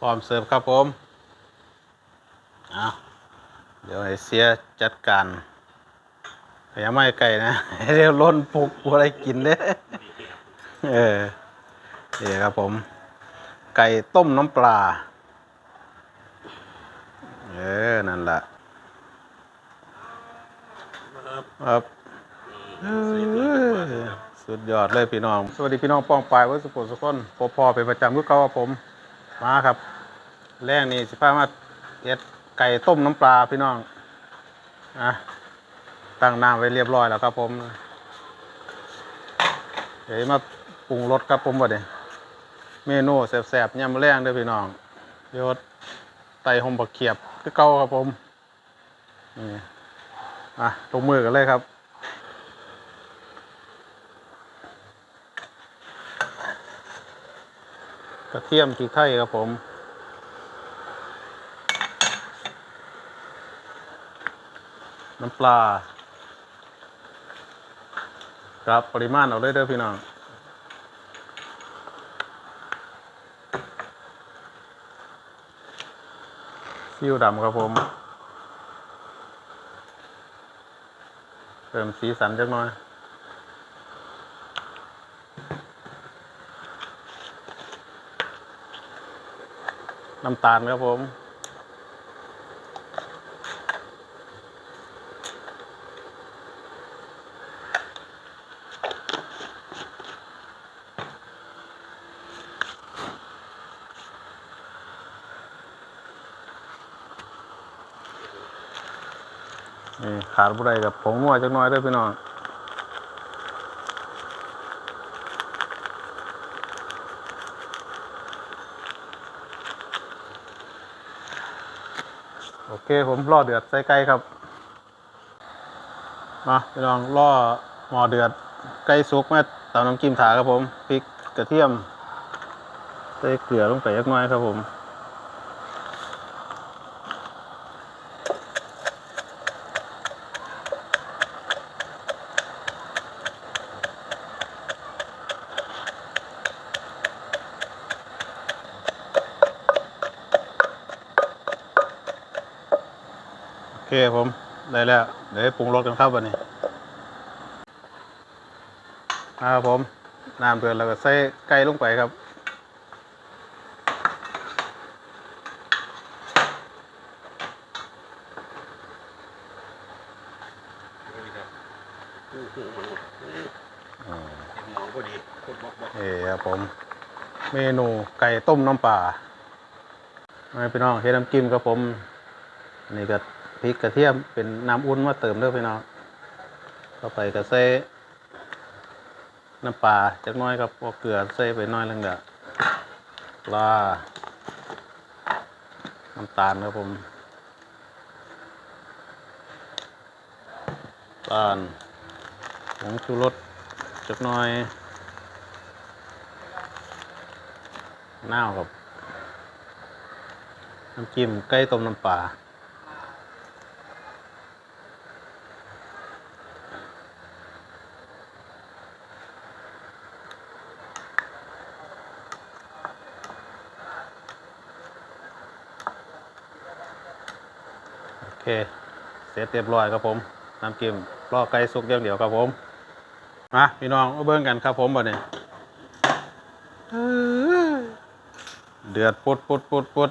พร้อมเสิร์ฟครับผมเอาเดี๋ยวให้เสียจัดการอย่าไม่ไก่นะเดี๋ยวล้นปุกบัวอะไรกินเด้เออนี่ครับผม ไก่ต้มน้ำปลา เออ นั่นแหละครับเออสุดยอดเลยพี่น้อง สวัสดีพี่น้องป้องปลายวัดสุโขสุขนพอพอเป็นประจำก็เก่าครับผม มาครับ แรงนี่สิพามาเอ็ดไก่ต้มน้ำปลาพี่น้องอะตั้งน้ำไว้เรียบร้อยแล้วครับผม เดี๋ยวมาปรุงรสครับผมบ่เด้เมนูแซ่บๆยำแรงด้อพี่น้องยศไตหอมบักเขียบคือเก่าครับผมนี่อะลงมือกันเลยครับ กระเทียมพริกไทยครับผมน้ำปลา ครับปริมาณเอาเลยเด้อพี่น้องซีอิ๊วดำครับผมเติมสีสันจักหน่อย น้ำตาลครับผม นี่ขาดบุไรกับผงนัวจักหน้อยเด้วยพี่น้อง อเคผมล่อเดือดใส่ไก่ครับ มาพี่น้องล่อหม้อเดือดไก่สุกมาตำน้ำจิ้มถาครับผมพริกกระเทียมใส่เกลือลงไปเล็กน้อยครับผม ผมได้แล้ว เดี๋ยวให้ปรุงรสกันครับวันนี้มาครับผมน้ำเดือดแล้วก็ใส่ไก่ลงไปครับหมอพอดีกดบอกบอกเอ้ครับผม เมนูไก่ต้มน้ำปลามาพี่น้องเฮ็ดน้ำจิ้มครับผมอันนี่ก็พ ริกกระเทียมเป็นน้ำอุ่นมาเติมเด้อพี่น้องเข้าไปก็ใส่น้ำปลาจักน้อยครับพอเกลือใส่ไปน้อยนึงเด้อปลาน้ำตาลครับผมตาลผงชูรสจักน้อยน้าวกับ น้ำจิ้มไก่ต้มน้ำปลา เค เสร็จเรียบร้อยครับผมน้ำจิ้มรอไก่สุกอย่างเดียวครับผมมาพี่น้องเบิ่งกันครับผมบ่เนี่ยเดือดปุดปุดปุดปุด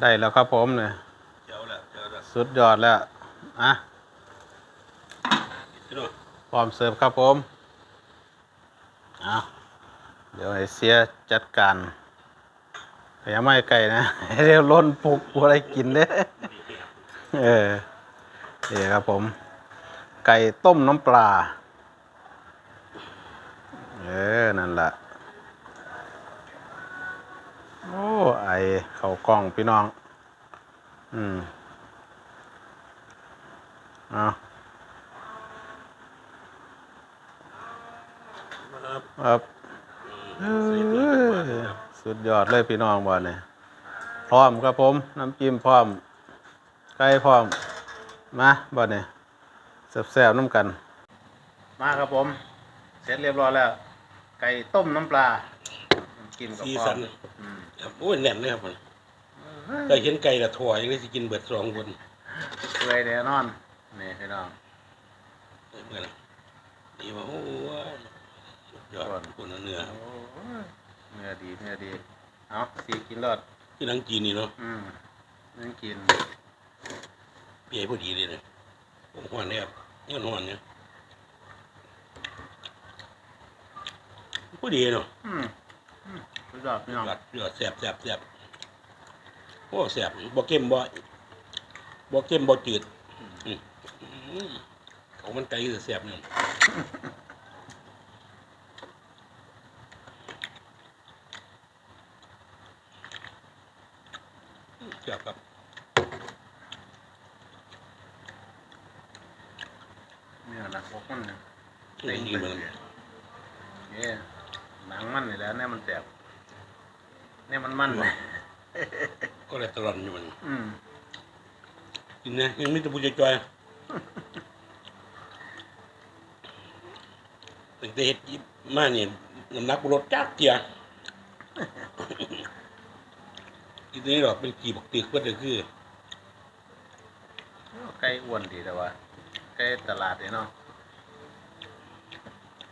ได้แล้วครับผมเนี่ยสุดยอดแล้วอะพร้อมเสิร์ฟครับผมเอาเดี๋ยวให้เสียจัดการอย่าไม่ไก่นะเดี๋ยวล้นปุกอะไรกินเด้ เออนี่ครับผม ไก่ต้มน้ำปลา เออ นั่นแหละโอ้ ไอเขากล้องพี่น้อง อืมเอาครับครับสุดยอดเลยพี่น้องบ่เนี่ยพร้อมครับผม น้ำจิ้มพร้อม ไก่พร้อม มาบ่เนี่ยแซ่บๆน้ำกัน มาครับผม เสร็จเรียบร้อยแล้ว ไก่ต้มน้ำปลา กินกับสีพ่อสันอืมครับโอ้ยแน่นเลยครับมันแต่เห็นไก่ละถั่วยังได้สิกินเบิดสองคนเปื่อยแน่นอน นี่พี่น้องเมื่อไหร่นี่ว่าโอ้ยสุดยอดคนละเนื้อโอ้ยเนื้อดีเนื้อดี เอาสีกินรอดที่หนังจีนนี่เนาะอืมนั่งกิน เปียพอดีเลยเนี่ยผมหวานเนี่ยครับเงินหวานเนี่ยพอดีเนาะอืมอืมสุดยอดพี่น้องยอดยอดแซ่บแซ่บแซ่บโอ้แซ่บบ่เค็มบ่บ่เค็มบ่จืดอืมอืมเขามันไก่คือแซ่บเนี่ยแซ่บครับ เนี่ยนะพวกมันเนี่ยเต็มที่มันเนี่ยหนังมันนี่แหล้วเนี่ยมันแสบเนี่ยมันมันเลยก็เลยตลอดอยู่มันอืมกินนะยังไม่ตะปูจอยๆตั้งแต่เฮ็ดมาเนี่ยน้ำหนักบ่ลดจักเกียกินนี่หรอกเป็นกี่บักตึกเพื่อจะคือ ไก่อ้วนดีแต่ว่า ไก่ตลาดเนี่ยเนาะ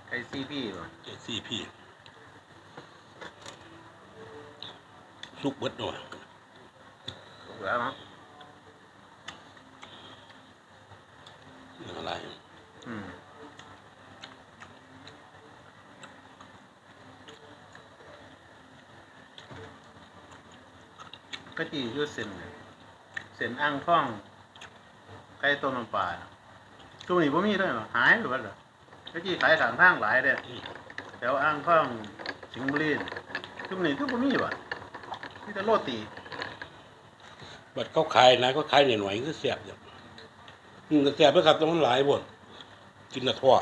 ไก่ซีพี่ป่ะเจ็ดสี่พี่สุกเบิดหน่อยถูกแล้วเนาะเรื่องอะไรอืมก็จีอยืดเส้นเนี่ยเส้นอ่างท่องไก่ต้มน้ำปลา ช่วงนี้พ่มีด้วยเหรอหายหรือว่าเหรอก็จีขายสามทางหลายเด้แถวอ่างท่องสิงห์บุรีช่วงนี้ก็พ่มีว่ะมีแต่โรตีบัดเขาขายนะก็ขายหน่อยๆคือเสียบอยู่อืมแต่เสียบไปครับต้องมันหลายบ่นกินละทั่ว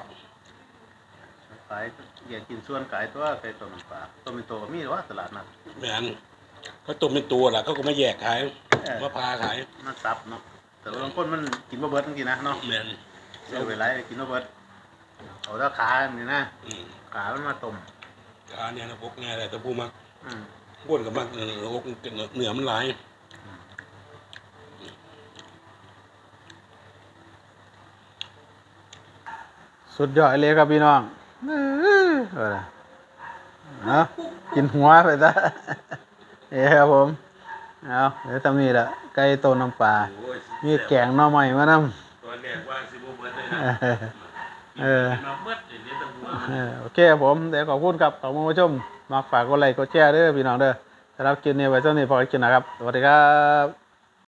ขายอยากกินส่วนขายตัวไก่ต้มน้ำปลาต้มเป็นตัวก็มีหรือว่าตลาดนัดแม่นเขาต้มเป็นตัวล่ะเขาก็ไม่แยกขายเออมาพาขายมันซับเนาะแต่บางคนมันกินบ่เบิดจริงๆนะเนาะแม่น เอาไปไรกินบ่เบิดเอาแต่ขานี่นะอืมขามันมาต้มขาเนี่ยนะพวกเนี่ยแหละแต่ผู้มักอืมบ้วนกับมักเนื้อพวกเนื้อมันหลายสุดยอดเลยครับพี่น้องเออเอาล่ะเอากินหัวไปซะเอ้ครับผม เอาเดี๋ยวทำนี่ละไก่ต้มน้ำปลา โอ้ยมีแกงหน่อไม้มานำ ตอนแรกว่าสิบ่ เออเออโอเคครับผม เดี๋ยวขอบคุณครับขอบคุณผู้ชม มาฝากกดไลค์กดแชร์เด้อพี่น้องเด้อสำหรับคลิปนี้ไว้เท่านี้พอกันกินนะครับ สวัสดีครับ